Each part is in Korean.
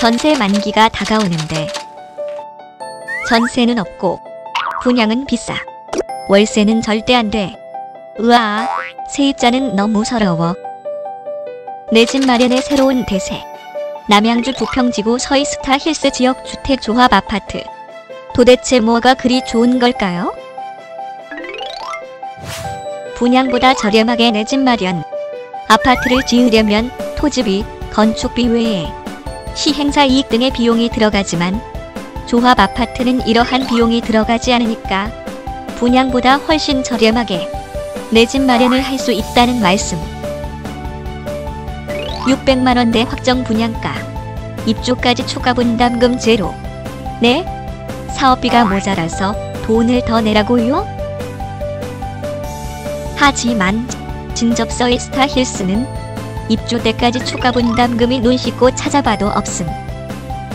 전세 만기가 다가오는데 전세는 없고 분양은 비싸. 월세는 절대 안 돼. 으아, 세입자는 너무 서러워. 내 집 마련의 새로운 대세. 남양주 부평지구 서이스타 힐스 지역 주택 조합 아파트. 도대체 뭐가 그리 좋은 걸까요? 분양보다 저렴하게 내 집 마련. 아파트를 지으려면 토지비, 건축비 외에 시행사 이익 등의 비용이 들어가지만 조합 아파트는 이러한 비용이 들어가지 않으니까 분양보다 훨씬 저렴하게 내 집 마련을 할 수 있다는 말씀. 600만원대 확정 분양가. 입주까지 추가 분담금 제로. 네? 사업비가 모자라서 돈을 더 내라고요? 하지만 진접서의 스타 힐스는 입주 때까지 추가 분담금이 눈 씻고 찾아봐도 없음.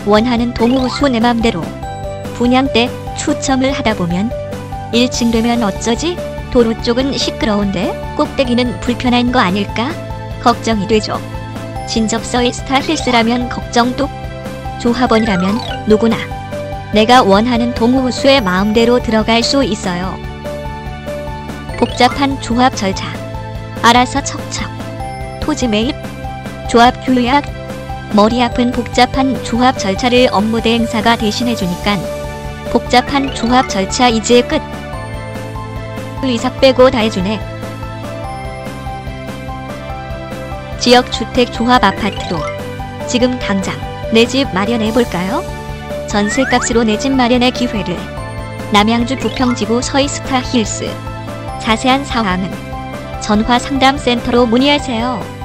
원하는 동호수 내 맘대로. 분양 때 추첨을 하다 보면 1층 되면 어쩌지? 도로 쪽은 시끄러운데 꼭대기는 불편한 거 아닐까? 걱정이 되죠. 진접서의 스타 힐스라면 걱정도 조합원이라면 누구나 내가 원하는 동호수의 마음대로 들어갈 수 있어요. 복잡한 조합 절차 알아서 척척 토지 매입 조합 규약 머리 아픈 복잡한 조합 절차를 업무 대행사가 대신해주니까 복잡한 조합 절차 이제 끝 의사 빼고 다 해주네 지역 주택 조합 아파트로 지금 당장 내 집 마련해 볼까요? 전세값으로 내 집 마련의 기회를 남양주 부평지구 서이스타 힐스 자세한 사항은 전화 상담센터로 문의하세요.